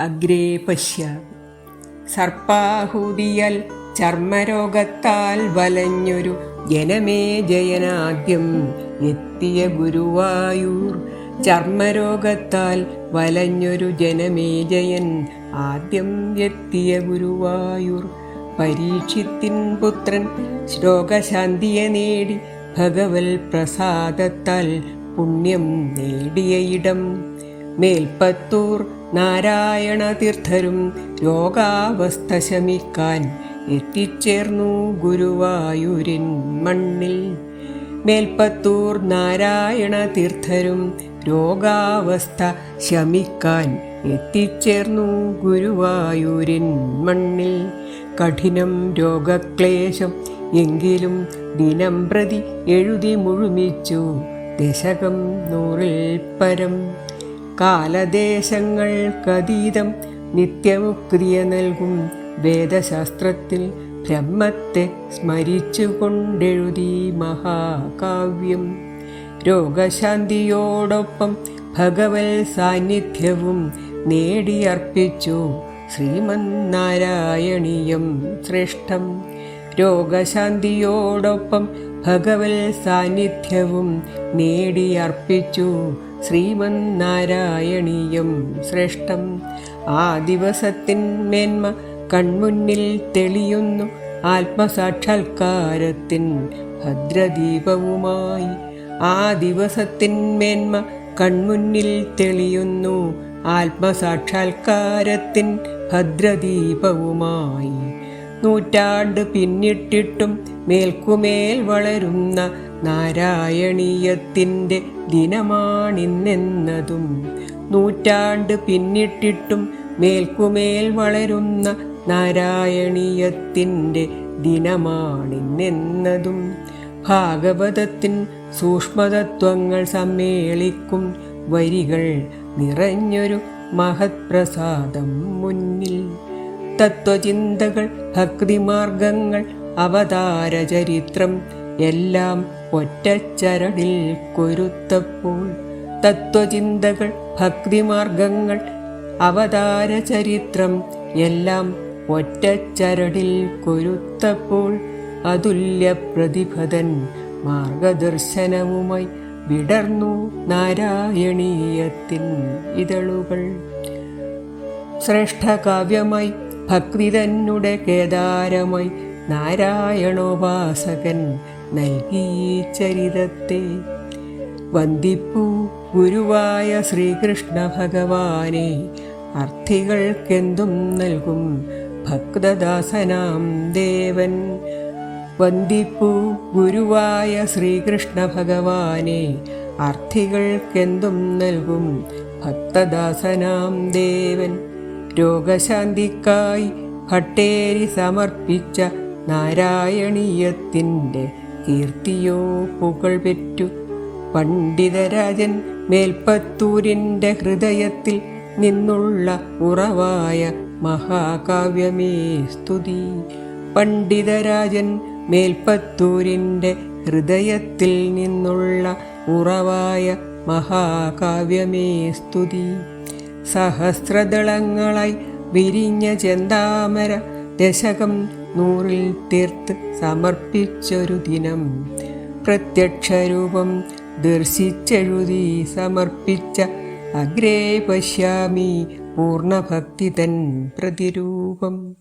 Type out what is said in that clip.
അഗ്രേ പശ്യ സർപ്പാഹൂതിയൽ ചർമ്മരോഗത്താൽ വലഞ്ഞൊരു ജനമേ ജയനാദ്യം എത്തിയ ഗുരുവായൂർ. ചർമ്മരോഗത്താൽ വലഞ്ഞൊരു ജനമേ ജയൻ ആദ്യം എത്തിയ ഗുരുവായൂർ. പരീക്ഷിത്തിൻ പുത്രൻ ശ്ലോകശാന്തിയെ നേടി ഭഗവൽ പ്രസാദത്താൽ പുണ്യം നേടിയ ഇടം മേൽപ്പത്തൂർ നാരായണ തീർത്ഥരും രോഗാവസ്ഥ ശമിക്കാൻ എത്തിച്ചേർന്നു ഗുരുവായൂരിൻ മണ്ണിൽ. മേൽപ്പത്തൂർ നാരായണ തീർത്ഥരും രോഗാവസ്ഥ ശമിക്കാൻ എത്തിച്ചേർന്നു ഗുരുവായൂരിൻ മണ്ണിൽ. കഠിനം രോഗക്ലേശം എങ്കിലും ദിനം പ്രതി എഴുതി മുഴുമിച്ചു ദശകം നൂറിൽ പരം. കാലദേശങ്ങൾക്കതീതം നിത്യമുക്തിയ നൽകും വേദശാസ്ത്രത്തിൽ ബ്രഹ്മത്തെ സ്മരിച്ചുകൊണ്ടെഴുതി മഹാകാവ്യം. രോഗശാന്തിയോടൊപ്പം ഭഗവൽ സാന്നിധ്യവും നേടിയർപ്പിച്ചു ശ്രീമന്നാരായണീയം ശ്രേഷ്ഠം. രോഗശാന്തിയോടൊപ്പം ഭഗവൽ സാന്നിധ്യവും നേടിയർപ്പിച്ചു ശ്രീമന്നാരായണീയം ശ്രേഷ്ഠം. ആ ദിവസത്തിൻ മേന്മ കൺമുന്നിൽ തെളിയുന്നു. ആത്മസാക്ഷാത്കാരത്തിൻ ഭദ്രദീപവുമായി ആ ദിവസത്തിൻ മേന്മ കൺമുന്നിൽ തെളിയുന്നു. ആത്മസാക്ഷാത്കാരത്തിൻ ഭദ്രദീപവുമായി നൂറ്റാണ്ട് പിന്നിട്ടിട്ടും മേൽക്കുമേൽ വളരുന്ന നാരായണീയത്തിന്റെ ദിനമാണിന്നെന്നതും. നൂറ്റാണ്ട് പിന്നിട്ടിട്ടും മേൽക്കുമേൽ വളരുന്ന നാരായണീയത്തിന്റെ ദിനമാണിന്നെന്നതും. ഭാഗവതത്തിൻ സൂക്ഷ്മതത്വങ്ങൾ സമ്മേളിക്കും വരികൾ നിറഞ്ഞൊരു മഹത്പ്രസാദം മുന്നിൽ. തത്വചിന്തകൾ ഭക്തിമാർഗങ്ങൾ അവതാര ചരിത്രം എല്ലാം ഒറ്റച്ചരടിൽ കൊരുത്തപ്പോൾ തത്വചിന്തകൾ ഭക്തിമാർഗങ്ങൾ അവതാര ചരിത്രം എല്ലാം ഒറ്റച്ചരടിൽ കൊരുത്തപ്പോൾ അതുല്യ പ്രതിഭതൻ മാർഗദർശനവുമായി വിടർന്നു നാരായണീയത്തിൻ ഇതളുകൾ. ശ്രേഷ്ഠകാവ്യമായി ഭക്തി തന്നെ കേദാരമായി നാരായണോപാസകൻ നൽകി ചരിതത്തെ. വന്ദിപ്പൂ ഗുരുവായ ശ്രീകൃഷ്ണ ഭഗവാനെ അർത്ഥികൾക്കെന്തും നൽകും ഭക്തദാസനാം ദേവൻ. വന്ദിപ്പൂ ഗുരുവായ ശ്രീകൃഷ്ണ ഭഗവാനെ അർത്ഥികൾക്കെന്തും നൽകും ഭക്തദാസനാം ദേവൻ. രോഗശാന്തിക്കായി ഭട്ടേരി സമർപ്പിച്ച നാരായണീയത്തിന്റെ കീർത്തിയോ പുകൾ പെറ്റു. പണ്ഡിതരാജൻ മേൽപ്പത്തൂരിന്റെ ഹൃദയത്തിൽ നിന്നുള്ള ഉറവായ മഹാകാവ്യമേ സ്തുതി. പണ്ഡിതരാജൻ മേൽപ്പത്തൂരിന്റെ ഹൃദയത്തിൽ നിന്നുള്ള ഉറവായ മഹാകാവ്യമേ സ്തുതി. സഹസ്രദളങ്ങളായി വിരിഞ്ഞ ചെന്താമര ദശകം നൂറിൽ തീർത്ത് സമർപ്പിച്ചൊരു ദിനം. പ്രത്യക്ഷരൂപം ദർശിച്ചെഴുതി സമർപ്പിച്ച അഗ്രേ പശ്യാമി പൂർണഭക്തി തൻ പ്രതിരൂപം.